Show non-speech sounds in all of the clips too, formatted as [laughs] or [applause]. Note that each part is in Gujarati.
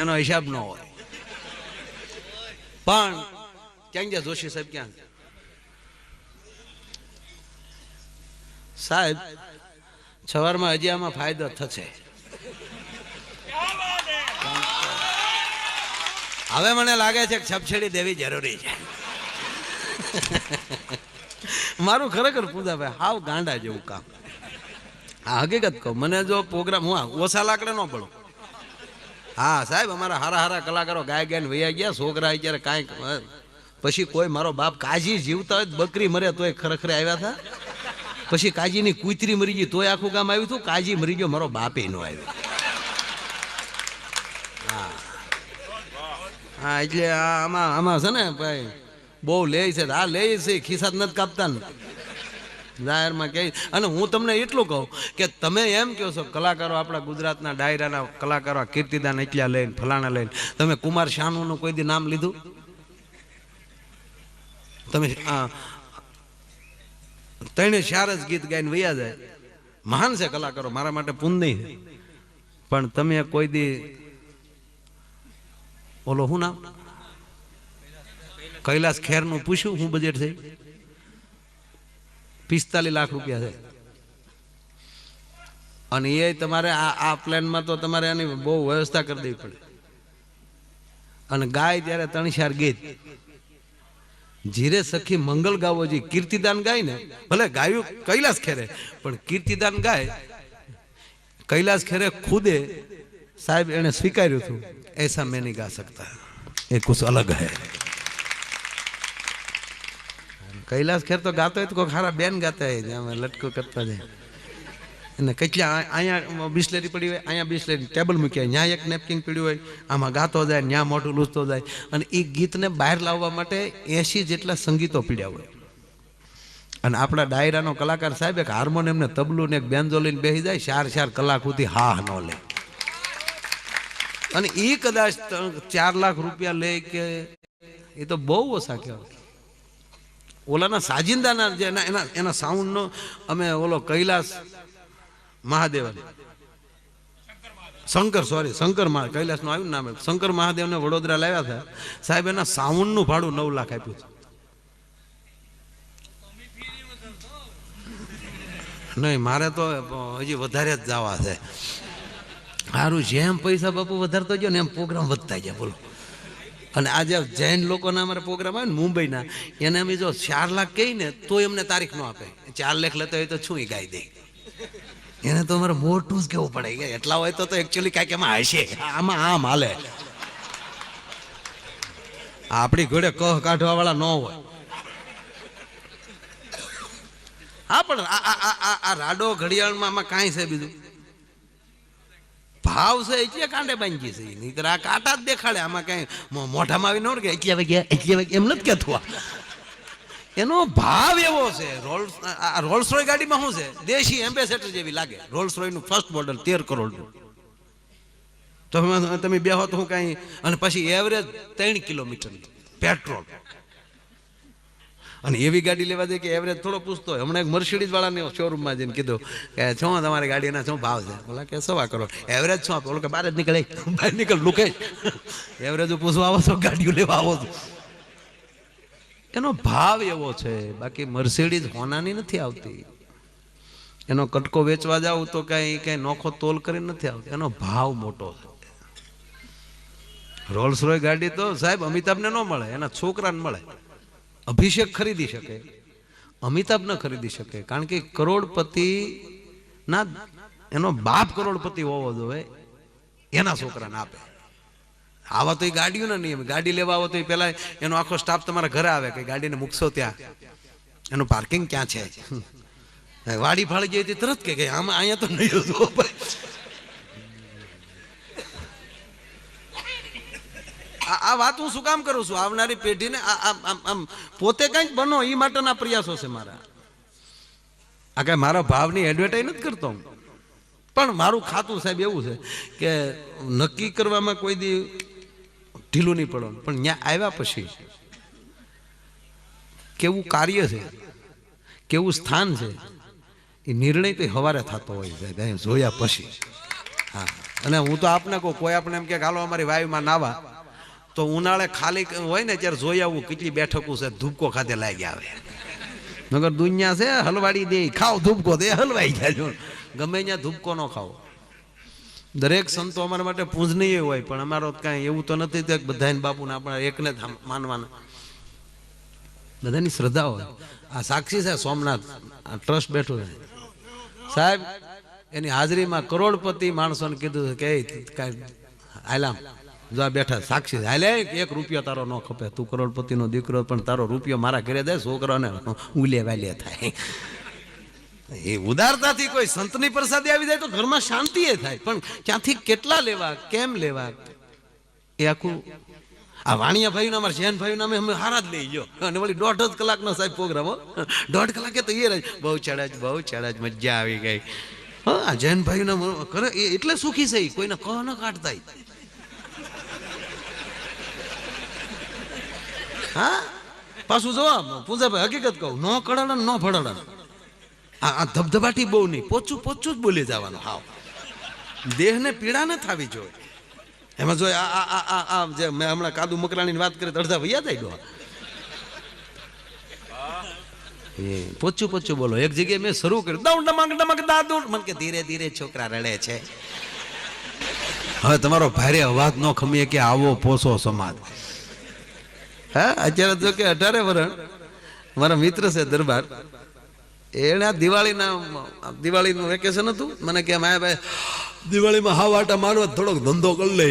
એનો હિસાબ ન હોય. પણ, ક્યાં ગયા જોશી સાહેબ ક્યાં? સાહેબ, સવારમાં હજી આમાં ફાયદો થશે. હવે મને લાગે છે કે સબસિડી દેવી જરૂરી છે. મારું ખરેખર પૂજાભાઈ હાવ ગાંડા જેવું કામ. આ હકીકત કહું, મને જો પ્રોગ્રામ હું ઓછા લાકડે ન પડું હા, સાહેબ, અમારા હારા હારા કલાકારો ગાય ગાયને વૈયા ગયા, છોકરા અત્યારે કાંઈક પછી કોઈ મારો બાપ કાજી જીવતા હોય, બકરી મરે તોય ખરેખર આવ્યા હતા. પછી કાજીની કૂતરી મરી ગઈ, તોય આખું ગામ આવ્યું હતું, કાજી મરી ગયો, મારો બાપે નો આવ્યો. હા. હા, એટલે આમાં આમાં છે ને, ભાઈ, બહુ લે છે, આ લે છે ખિસ્સા નથી કાપતા ને જાહેરમાં કહે, અને હું તમને એટલું કહું કે તમે એમ કહો છો, કલાકારો આપણા ગુજરાતના ડાયરાના કલાકારો કીર્તિદાન એટલા લઈને, ફલાણા લઈને. તમે કુમાર શાનુનું કોઈ દી નામ લીધું? તમે તેણે ત્રણે ચાર જ ગીત ગાઈને વૈયા જાય. મહાન છે કલાકારો, મારા માટે પુણ્ય. પણ તમે કોઈ દી, ઓલો શું નામ? કૈલાસ ખેરનું પૂછ્યું, શું બજેટ છે? પિસ્તાલીસ લાખ રૂપિયા છે. અને એ તમારે આ આ પ્લાનમાં તો તમારે એની બહુ વ્યવસ્થા કરી દેવી પડે. અને ગાય ત્યારે ત્રણ ચાર ગીત. જીરે સખી મંગલ ગાવો જોઈએ કીર્તિદાન ગાય ને, ભલે ગાયું કૈલાસ ખેરે, પણ કીર્તિદાન ગાય, કૈલાસ ખેરે ખુદે સાહેબ એને સ્વીકાર્યું હતું, એસા મેં નહીં ગા સકતા એ કુછ અલગ હૈ. કૈલાસ ખેર તો ગાતો હોય તો કોઈ ખારા બેન ગાતા હોય અમે લટકો કરતા જાય. અને કેટલા અહીંયા બિસ્લેરી પડી હોય, અહીંયા બિસ્લેરી ટેબલ મૂકી હોય ત્યાં એક નેપકિન પડ્યું હોય, આમાં ગાતો જાય ત્યાં મોઢું લૂસતો જાય. અને એ ગીતને બહાર લાવવા માટે એસી જેટલા સંગીતો પીડ્યા હોય. અને આપણા ડાયરાનો કલાકાર સાહેબ એક હાર્મોનિયમ ને તબલું ને એક બેન્જો લઈને બેસી જાય, ચાર ચાર કલાક સુધી હા ન લે. અને એ કદાચ ચાર લાખ રૂપિયા લે કે એ તો બહુ ઓછા કહેવાય. ઓલાના સાજિંદાના જે એના એના સાઉન્ડનો અમે ઓલો કૈલાસ મહાદેવ શંકર સોરી શંકર મહા કૈલાસનું આવ્યું નામ શંકર મહાદેવને વડોદરા લાવ્યા હતા. સાહેબ, એના સાઉન્ડનું ભાડું નવ લાખ આપ્યું છે. નહીં, મારે તો હજી વધારે જ જવા છે. સારું જેમ પૈસા બાપુ વધારતો ગયો ને એમ પ્રોગ્રામ વધતા ગયા, બોલો. અને આજે જૈન લોકોના અમારા પ્રોગ્રામ આવે ને મુંબઈના, એને અમે જો ચાર લાખ કહી ને તો એમને તારીખ ન આપે. ચાર લાખ લેતા હોય તો શું એ ગાઈ દે? એને તો અમારે મોટું જ કેવું પડે. કે એટલા હોય તો એકચ્યુઅલી કાંઈક એમાં હશે આમાં આમ હાલે. આપણી ઘોડે કહ કાઢવા વાળા ન હોય. હા, પણ આ રાડો ઘડિયાળમાં આમાં કાંઈ છે બીજું? ભાવ છે, એટલે કાંડે બાંધી છે. નહીતર આ કાંટા જ દેખાડે. આમાં કઈ મોઢામાં આવી ન કે એટલે વાગ્યા એટલે વાગ્યા એમ નથી કહેતું. એનો ભાવ એવો છે રોલ્સ આ રોલ્સ રોય ગાડીમાં શું છે? દેશી એમ્બેસેડર જેવી લાગે. રોલ્સ રોયનું ફર્સ્ટ મોડલ તેર કરોડનું તો તમે બેહો તો હું કાંઈ અને પછી એવરેજ ત્રણ કિલોમીટર પેટ્રોલ અને એવી ગાડી લેવા દે કે એવરેજ થોડો પૂછતો હોય. હમણાં એક મર્સિડીઝ વાળાને શોરૂમમાં જઈને કીધું કે, છો તમારી ગાડીના શું ભાવ છે? બોલા કે સવા કરો એવરેજ શું આપે? કે બહાર જ નીકળે. બહાર નીકળ, લુકે. એવરેજ પૂછવા આવો છો, ગાડીઓ લેવા આવો છો? એનો ભાવ એવો છે, બાકી મર્સિડીઝ હોનાની નથી આવતી. એનો કટકો વેચવા જાવ તો કઈ કઈ નોખો તોલ કરી નથી આવતો. એનો ભાવ મોટો છે. રોલ્સ રોય ગાડી તો સાહેબ અમિતાભને ન મળે, એના છોકરાને મળે. અભિષેક ખરીદી શકે, અમિતાભ ન ખરીદી શકે, કારણ કે કરોડપતિ ના એનો બાપ કરોડપતિ હોવો જોઈએ એના છોકરાને આપે. આવા તો એ ગાડીઓનો નિયમ, ગાડી લેવા આવો તો એ પેલા એનો આખો સ્ટાફ તમારા ઘરે આવે કે ગાડીને મૂકશો ત્યાં. એનું પાર્કિંગ ક્યાં છે? વાડી ફાળી જઈ તરત કે આમાં અહીંયા તો નહીં આ વાત હું શું કામ કરું છું? આવનારી પેઢીને આમ પોતે કંઈક બનો એ માટેના પ્રયાસો છે મારા. આ કઈ મારા ભાવની એડવર્ટાઈઝ નથી કરતો પણ મારું ખાતું સાહેબ એવું છે કે નક્કી કરવામાં કોઈ દી ઢીલું નહીં પડવાનું પણ ત્યાં આવ્યા પછી કેવું કાર્ય છે, કેવું સ્થાન છે, એ નિર્ણય તો હવારે થતો હોય છે જોયા પછી. હા. અને હું તો આપને કહું, કોઈ આપણે એમ કે હાલો અમારી વાયુમાં નાવા તો ઉનાળે ખાલી હોય ને ત્યારે જોઈ આવું કેટલી બેઠકો છે, ધૂપકો ખાતે લાગી આવે. નગર દુનિયા છે, હલવાડી દે, ખાઓ ધૂપકો દે, હલવાઈ જાય ગમે ત્યાં ધૂપકો ન ખાઓ. દરેક સંતો અમારા માટે પૂજનીય હોય, પણ અમારો કાંઈ એવું તો નથી કે બધાને બાપુને આપણા એકને માનવાના. બધાની શ્રદ્ધા હોય. આ સાક્ષી છે સોમનાથ. આ ટ્રસ્ટ બેઠું છે. સાહેબ, એની હાજરીમાં કરોડપતિ માણસોને કીધું કે, "એ, કાંઈ હાલામ. જો બેઠા સાક્ષી હાલે, એક રૂપિયો તારો ન ખપે. તું કરોડપતિનો દીકરો, પણ તારો રૂપિયો મારા ઘરે દે, છોકરાને ઉલે વાલે થાય. એ ઉદારતાથી કોઈ સંતની પ્રસાદી આવી જાય તો ઘરમાં શાંતિ એ થાય, પણ ક્યાંથી કેટલા લેવા, કેમ લેવા? એ આખું આ વાણિયા ભાઈ અમારા શેન ભાઈ નામે અમે હારા જ લઈ ગયો. અને વળી દોઢ જ કલાકનો સાહેબ પ્રોગ્રામ દોઢ કલાકે તો એ રહે. બહુ ચડાજ બહુ ચડાજ, મજા આવી ગઈ. હા જૈન ભાઈ ભાઈના કરે એટલે સુખી છે કોઈને ક ન કાઢતા હા? પાછું જવાબ પૂજાભાઈ, હકીકત કહું, ન કડાડન, નો ફડાડન આ ધબધબાટી બહુ નહીં, પોચું પોચું જ બોલી જવાનું, હાવ. દેહને પીડા ન થવી જોઈએ. એમાં જોઈએ આ આ આ આ જે મેં હમણાં કાદુ મકરાણીની વાત કરી, અડધા ભૈયા થઈ ગયો પોચું પોચું બોલો. એક જગ્યાએ મેં શરૂ કર્યું દઉં ડમક ડમક, દાદુ. મને કે ધીરે ધીરે છોકરા રડે છે. હવે તમારો ભારે અવાજ ન ખમીએ કે આવો પોસો સમાજ. હા, અત્યારે જો કે અઢારે વરણ. મારા મિત્ર છે દરબાર. એને આ દિવાળીના દિવાળીનું વેકેશન હતું. મને કે માયા ભાઈ દિવાળીમાં હાવ આટા મારવા થોડોક ધંધો કરી લે.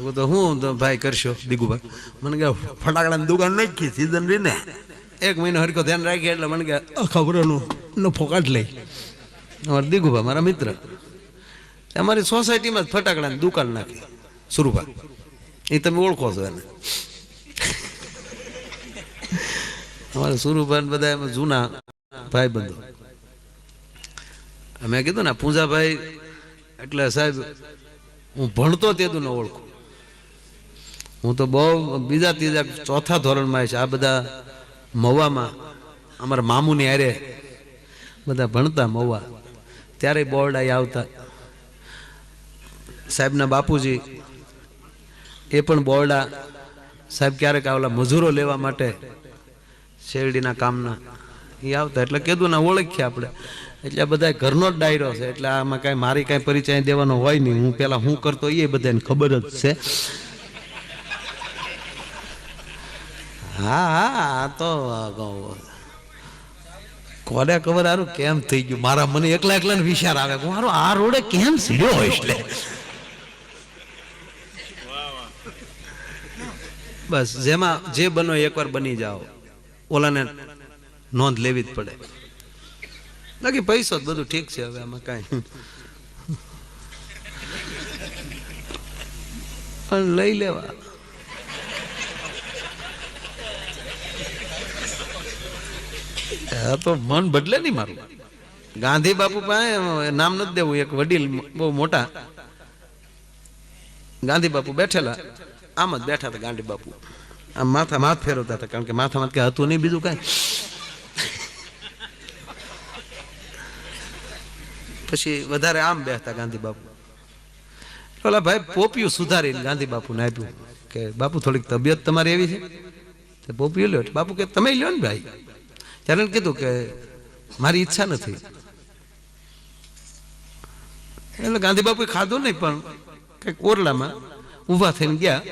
હું તો હું ભાઈ કરશો દીગુભાઈ મને કે, ફટાકડાની દુકાન નાખી સીઝન રીને એક મહિનો હરકો ધ્યાન રાખી એટલે મને કે ખબરનું નફો કાઢ લઈ અમારા દીગુભા મારા મિત્ર. અમારી સોસાયટીમાં જ ફટાકડાની દુકાન નાખી સુરૂભા એ તમે ઓળખો છો એને. અમારા સુરુભાઈ બધા એમાં જૂના ભાઈ બંધો મેં કીધું ને, પૂંજાભાઈ, એટલે સાહેબ, હું ભણતો તેદું ન ઓળખું. હું તો બહુ બીજા ત્રીજા ચોથા ધોરણમાં છે આ બધા મવામાં અમારા મામુની હારે બધા ભણતા મવા ત્યારે બોર્ડ આવી આવતા. સાહેબના બાપુજી, એ પણ બોરડા સાહેબ ક્યારેક આવેલા મજૂરો લેવા માટે શેરડીના કામના. એ આવતા એટલે કીધું ને ઓળખીએ આપણે. એટલે બધા ઘરનો જ ડાયરો છે. એટલે આમાં કાંઈ મારી કાંઈ પરિચય દેવાનો હોય નહીં. હું પેલા હું કરતો એ બધાને ખબર જ છે. હા હા, આ તો કોને ખબર હારું કેમ થઈ ગયું? મારા મને એકલા એકલા વિચાર આવે. મારો આ રોડે કેમ હોય એટલે? બસ, જેમાં જે બનો એકવાર બની જાઓ. ઓલાને નોંધ લેવી જ પડે. બાકી પૈસો બધું ઠીક છે હવે આમાં કાંઈ. પણ લઈ લેવા. તો મન બદલે નહીં મારું. ગાંધી બાપુ પાસે નામ નથી દેવું એક વડીલ બહુ મોટા. ગાંધી બાપુ બેઠેલા. આમ જ બેઠા હતા ગાંધી બાપુ. આમ માથા માથ ફેરવતા હતા, કારણ કે માથામાં કે હતું નહીં, બીજું કાંઈ. પછી વધારે આમ બેસતા ગાંધી બાપુ. ઓલા ભાઈ પોપિયું સુધારીને ગાંધી બાપુને આપ્યું કે, બાપુ, થોડીક તબિયત તમારી એવી છે? તે પોપિયું લ્યો, બાપુ, કે તમે લ્યો ને ભાઈ. ત્યારે કીધું કે, મારી ઈચ્છા નથી. એટલે ગાંધી બાપુએ ખાધું નહીં, પણ કંઈક ઓરલામાં ઊભા થઈને ગયા.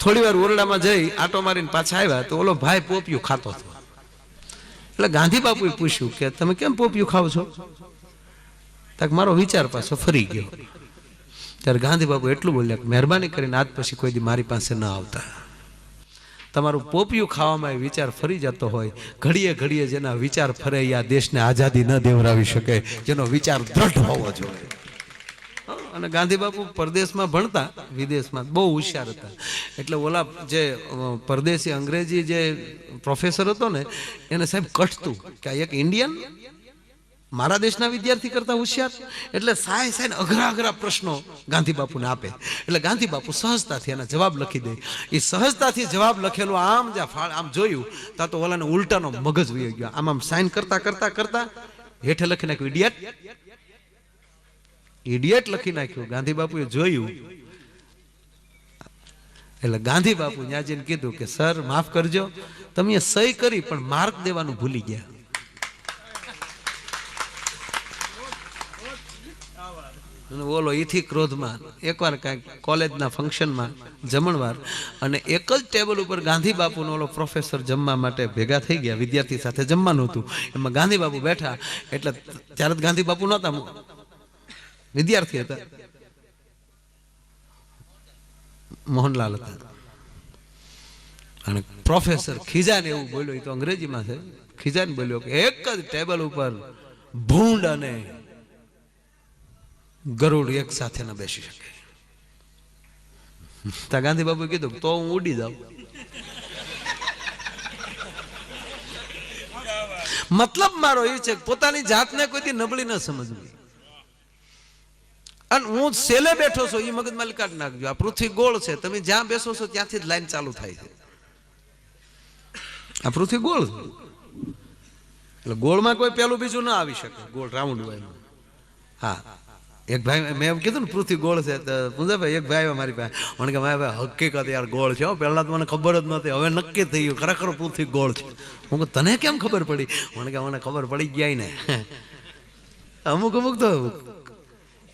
થોડી વાર ઓરડામાં જઈ આટો મારીને પાછા આવ્યા તો ઓલો ભાઈ પોપિયું ખાતો હતો. એટલે ગાંધી બાપુએ પૂછ્યું કે, તમે કેમ પોપિયું ખાવ છો? તક મારો વિચાર પાછો ફરી ગયો. ત્યારે ગાંધી બાપુ એટલું બોલ્યા કે, મહેરબાની કરીને આજ પછી કોઈ દી મારી પાસે ન આવતા. તમારું પોપિયું ખાવામાં એ વિચાર ફરી જતો હોય. ઘડીએ ઘડીએ જેના વિચાર ફરે એ આ દેશને આઝાદી ન દેવરાવી શકે, જેનો વિચાર દ્રઢ હોવો જોઈએ. અને ગાંધી બાપુ પરદેશમાં ભણતા, વિદેશમાં. બહુ હોશિયાર હતા. એટલે ઓલા જે પરદેશી અંગ્રેજી જે પ્રોફેસર હતો ને, એને સાહેબ કઠતું કે આ એક ઇન્ડિયન મારા દેશના વિદ્યાર્થી કરતા હોશિયાર? એટલે સાય સાય અઘરા અઘરા પ્રશ્નો ગાંધી બાપુને આપે. એટલે ગાંધી બાપુ સહજતાથી એના જવાબ લખી દે. એ સહજતાથી જવાબ લખેલો આમ જ્યાં ફાળ, આમ જોયું, તા તો ઓલાને ઉલટાનો મગજ વહી ગયો. આમ આમ સાઇન કરતા કરતા કરતા, હેઠે લખી નાખ્યું ઇડિયટ ઇડિયટ લખી નાખ્યું. ગાંધી બાપુએ જોયું. એટલે ગાંધી બાપુ ત્યાં કીધું કે, સર, માફ કરજો. તમે સહી કરી, પણ માર્ક દેવાનું ભૂલી ગયા. અને બોલો ઈથી ક્રોધમાં, એકવાર કાંઈક કોલેજના ફંક્શનમાં જમણવાર, અને એક જ ટેબલ ઉપર ગાંધી બાપુનો ઓલો પ્રોફેસર જમવા માટે ભેગા થઈ ગયા, વિદ્યાર્થી સાથે જમવાનું હતું. એમાં ગાંધી બાપુ બેઠા, એટલે ત્યારે ગાંધી બાપુ નહોતા વિદ્યાર્થી હતા. મોહનલાલ હતા. અને પ્રોફેસર ખીજાને એવું બોલ્યો તો અંગ્રેજીમાં છે. ખીજાને બોલ્યો કે એક જ ટેબલ ઉપર ભૂંડ અને ગરુડ એક સાથે ન બેસી શકે. ત્યાં ગાંધી બાબુ કીધું તો હું ઉડી જાઉં. મતલબ મારો એ છે પોતાની જાતને કોઈથી નબળી ન સમજવી. અને હું સેલે બેઠો છું એ મગજમાં કાઢી નાખજો. આ પૃથ્વી ગોળ છે. તમે જ્યાં બેસો છો, ત્યાંથી જ લાઈન ચાલુ થાય છે. આ પૃથ્વી ગોળ એટલે ગોળમાં કોઈ પેલું બીજું ના આવી શકે. ગોળ રાઉન્ડ હોય. હા. એક ભાઈ, મેં એમ કીધું ને, પૃથ્વી ગોળ છે. તો પૂજાભાઈ એક ભાઈ મારી પાસે. મને કે, મારા ભાઈ, હકીકત યાર ગોળ છે પહેલા તો મને ખબર જ નહોતી. હવે નક્કી થઈ ગયું. ખરેખર પૃથ્વી ગોળ છે. હું તને કેમ ખબર પડી? મને કે, મને ખબર પડી ગયા ને. અમુક અમુક તો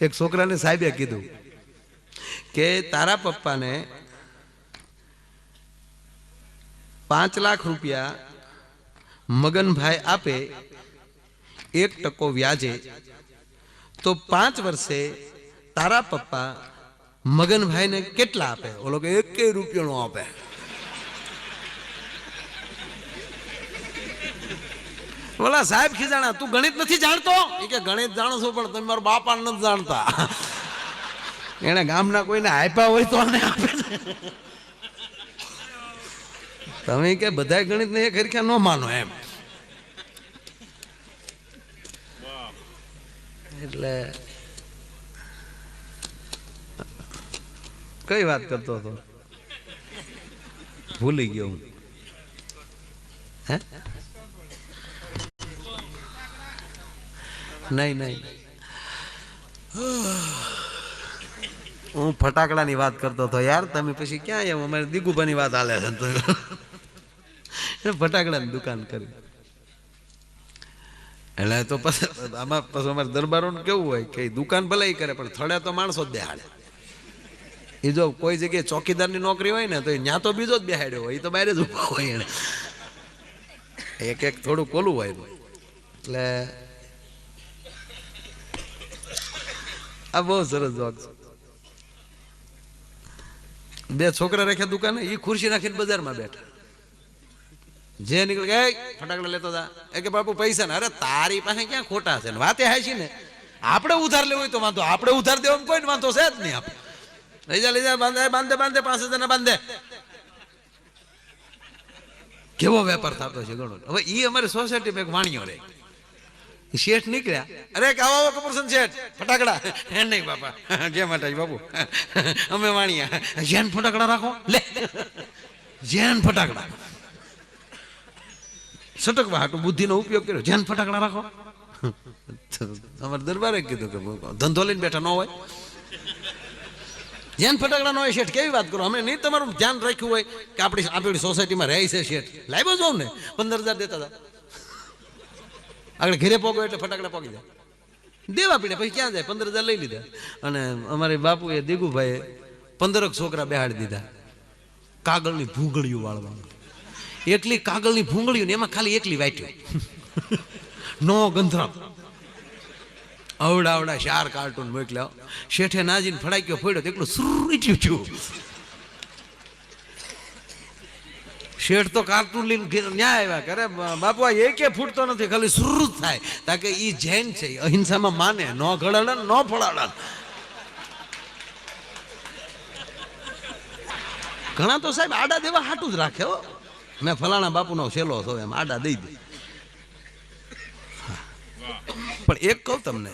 એક છોકરાને સાહેબે કીધું કે તારા પપ્પાને પાંચ લાખ રૂપિયા મગનભાઈ આપે, એક ટકો વ્યાજે, તો પાંચ વર્ષે તારા પપ્પા મગનભાઈને કેટલા આપે? ઓલો કે એક રૂપિયાનો આપે. બોલા, સાહેબ ખીજાણા, તું ગણિત નથી જાણતો? એ કે, ગણિત જાણો છો, પણ તમે મારા બાપા નથી જાણતા. એને ગામના કોઈને આપ્યા હોય તો આને આપે. તમે કે, બધા ગણિત ને એક હરખ્યા ન માનો એમ. એટલે કઈ વાત કરતો હતો? ભૂલી ગયો હું. હે? નહીં નહીં. હું ફટાકડાની વાત કરતો હતો, યાર, તમે પછી ક્યાં એમ અમારે દીગુભાની વાત હાલે છે. ફટાકડાની દુકાન કરી. એટલે તો પછી આમાં પછી અમારે દરબારોનું કેવું હોય કે દુકાન ભલે કરે, પણ થડે તો માણસો જ બેહાડે. એ જો કોઈ જગ્યાએ ચોકીદારની નોકરી હોય ને, તો ત્યાં તો બીજો જ બેહાડ્યો હોય, એ તો બહાર જ ઊભો હોય એને. એક એક થોડું કોલું હોય. એટલે આ બહુ સરસ જોક છે. બે છોકરા રાખ્યા દુકાને એ ખુરશી નાખીને બજારમાં બેઠા. જે નીકળે કે ફટાકડા લેતો હતા એ કે, બાપુ, પૈસા ને. અરે, તારી પાસે ક્યાં ખોટા છે વાતે હાય છે ને. આપણે ઉધાર લેવું હોય તો વાંધો, આપણે ઉધાર દેવો કોઈ વાંધો છે જ નહીં આપણે. લઈ જા લઈ જા, બાંધે બાંધે બાંધે પાસે હજાર બાંધે. કેવો વેપાર થતો છે ગણો. હવે ઈ અમારી સોસાયટીમાં એક વાણિયો રે ઈ શેઠ નીકળ્યા. અરે કે આવો આવો કપૂરસન શેઠ. ફટાકડા. હે નહીં બાપા. જય માતાજી બાપુ. અમે વાણિયા. જેન ફટાકડા રાખો. લે. જેન ફટાકડા. સટકવા હાટુ બુદ્ધિનો ઉપયોગ કર્યો. જેન ફટાકડા રાખો. અમારે દરબારે કીધું કે ધંધો લઈને બેઠા ન હોય. જેન ફટાકડા ન હોય શેઠ કેવી વાત કરો? અમે નહીં તમારું ધ્યાન રાખ્યું હોય કે આપણી આપણી સોસાયટીમાં રહે છે શેઠ. લાવ્યો જાઉં ને. પંદર હજાર દેતા હતા. આગળ ઘેરે પોગો એટલે ફટાકડા પોગી જાય. દેવા પીડે, પછી ક્યાં જાય? પંદર હજાર લઈ લીધા. અને અમારે બાપુએ, દીગુભાઈએ પંદરક છોકરા બેહાડી દીધા. કાગળની ભૂંગળીઓ વાળવાનું. એટલી કાગળની ભૂંગળીઓ ને એમાં ખાલી એકલી વાટ્યું [laughs] નો ગંધરામ. અવડા અવડા ચાર કાર્ટૂન મોકલ્યા. શેઠે નાજીને ફડાક્યો ફોડ્યો તો એકલું સુરીટ્યું થયું. શેઠ તો કાર્ટૂન લઈને ઘેર ન્યા આવ્યા કરે. બાપુ, આ એકે ફૂટતો નથી, ખાલી સુરૃત થાય. તાકે એ જૈન છે અહિંસામાં માને, ન ઘડાડન નો ફળાડે. ઘણા તો સાહેબ આડા દેવા હાટું જ રાખે, હો. મેં ફલાણા બાપુનો છેલ્લો છો એમ આડા દઈ દે. પણ એક કહું તમને.